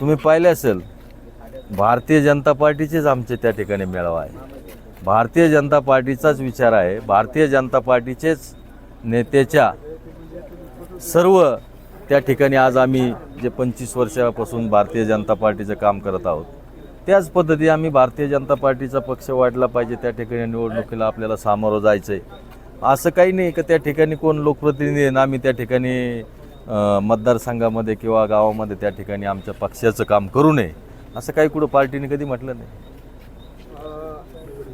तुम्ही पाहिले असेल भारतीय जनता पार्टीचेच आमचे त्या ठिकाणी मेळावा आहे. भारतीय जनता पार्टीचाच विचार आहे. भारतीय जनता पार्टीचेच नेत्याच्या सर्व त्या ठिकाणी आज आम्ही जे पंचवीस वर्षापासून भारतीय जनता पार्टीचं काम करत आहोत त्याच पद्धती आम्ही भारतीय जनता पार्टीचा पक्ष वाढला पाहिजे त्या ठिकाणी निवडणुकीला आपल्याला सामोरं जायचं आहे असं काही नाही का त्या ठिकाणी कोण लोकप्रतिनिधी आहे ना आम्ही त्या ठिकाणी मतदारसंघामध्ये किंवा गावामध्ये त्या ठिकाणी आमच्या पक्षाचं काम करू नये असं काही कुठं पार्टीने कधी म्हटलं नाही.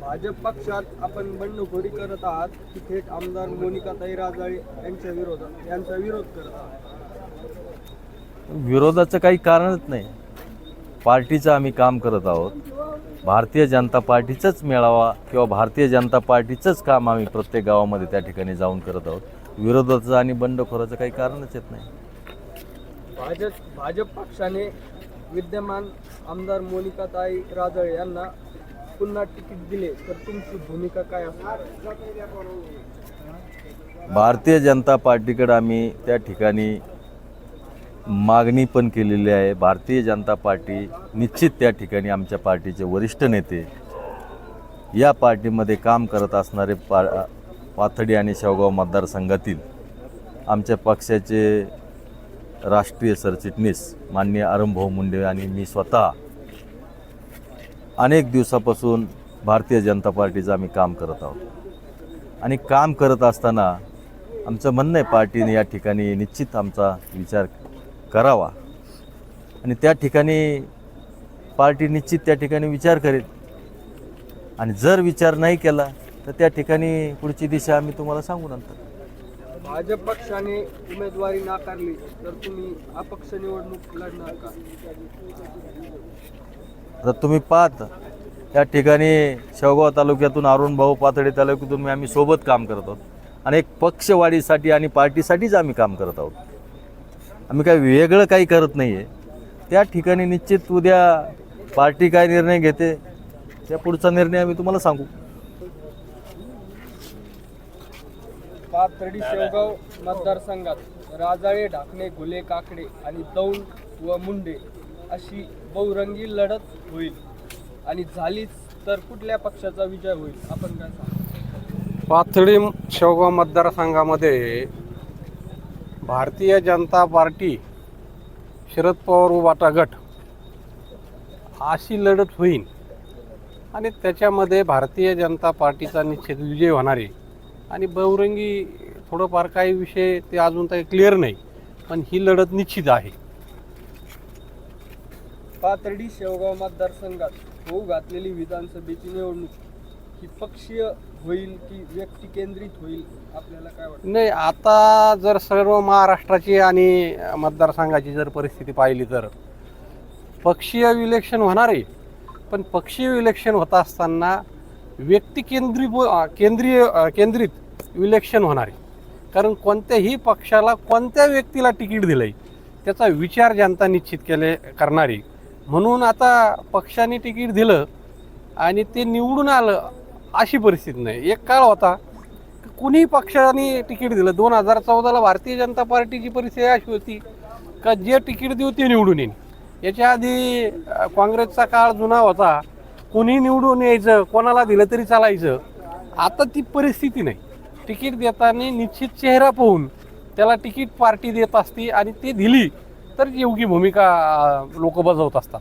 भाजप पक्षात आपण बंडखोरी करत आहात की थेट आमदार मोनिकाताई राजाळे यांच्या विरोधात यांचा विरोध करत आहात. विरोधाचं काही कारणच नाही. पार्टीचं आम्ही काम करत आहोत. भारतीय जनता पार्टीचंच मेळावा किंवा भारतीय जनता पार्टीचंच काम आम्ही प्रत्येक गावामध्ये त्या ठिकाणी जाऊन करत आहोत. विरोधाचं आणि बंडखोराचं काही कारणच येत नाही. भाजप भाजप पक्षाने विद्यमान आमदार मोनिकाताई राजाळे यांना पुन्हा तिकीट दिले तर तुमची भूमिका काय असेल भारतीय जनता पार्टीकडे आम्ही त्या ठिकाणी मागणी पण केलेली आहे. भारतीय जनता पार्टी निश्चित त्या ठिकाणी आमच्या पार्टीचे वरिष्ठ नेते या पार्टीमध्ये काम करत असणारे पा पाथडी आणि शेवगाव मतदारसंघातील आमच्या पक्षाचे राष्ट्रीय सरचिटणीस माननीय अरुणभाऊ मुंडे आणि मी स्वतः अनेक दिवसापासून भारतीय जनता पार्टीचं आम्ही काम करत आहोत. आणि काम करत असताना आमचं म्हणणं आहे पार्टीने या ठिकाणी निश्चित आमचा विचार करावा. आणि त्या ठिकाणी पार्टी निश्चित त्या ठिकाणी विचार करेल. आणि जर विचार नाही केला तर त्या ठिकाणी पुढची दिशा आम्ही तुम्हाला सांगू नंतर. भाजप पक्षाने उमेदवारी नाकारली तर तुम्ही अपक्ष निवडणूक लढणार का? आता तुम्ही पाहत या ठिकाणी शेवगाव तालुक्यातून अरुण भाऊ पाथडी तालुक्यातून आम्ही सोबत काम करत आहोत. आणि एक पक्षवाढीसाठी आणि पार्टीसाठीच आम्ही काम करत आहोत. आम्ही काही वेगळं काही करत नाही आहे त्या ठिकाणी निश्चित उद्या पार्टी काय निर्णय घेते त्या पुढचा निर्णय आम्ही तुम्हाला सांगू. पाथर्डी शेवगाव मतदारसंघात राजाळे ढाकणे घुले काकडे आणि दौंड व मुंडे अशी बहुरंगी लढत होईल. आणि झालीच तर कुठल्या पक्षाचा विजय होईल? आपण काय सांगता पाथर्डी शेवगाव मतदारसंघामध्ये भारतीय जनता पार्टी शरद पवार उबाटा गट अशी लढत होईल आणि त्याच्यामध्ये भारतीय जनता पार्टीचा निश्चित विजय होणार आहे आणि बहुरंगी थोडंफार काही विषय ते अजून काही क्लिअर नाही. पण ही लढत निश्चित आहे. पाथर्डी शेवगाव मतदारसंघात होऊ घातलेली विधानसभेची निवडणूक ही पक्षीय होईल की व्यक्ती केंद्रित होईल? आपल्याला काय वाटतं? नाही आता जर सर्व महाराष्ट्राची आणि मतदारसंघाची जर परिस्थिती पाहिली तर पक्षीय विलेक्शन होणार आहे. पण पक्षीय विलेक्शन होत असताना व्यक्ती केंद्री केंद्रीय केंद्रित इलेक्शन होणार आहे. कारण कोणत्याही पक्षाला कोणत्या व्यक्तीला तिकीट दिलं आहे त्याचा विचार जनता निश्चित केले करणारी. म्हणून आता पक्षाने तिकीट दिलं आणि ते निवडून आलं अशी परिस्थिती नाही. एक काळ होता कुणी पक्षाने तिकीट दिलं. दोन हजार चौदाला भारतीय जनता पार्टीची परिस्थिती अशी होती का जे तिकीट देऊ ते निवडून येईल याच्या आधी काँग्रेसचा काळ जुना होता. कोणी निवडून यायचं कोणाला दिलं तरी चालायचं. आता ती परिस्थिती नाही. तिकीट देताना निश्चित चेहरा पाहून त्याला तिकीट पार्टी देत असते आणि ती दिली तर योग्य भूमिका लोक बजावत असतात.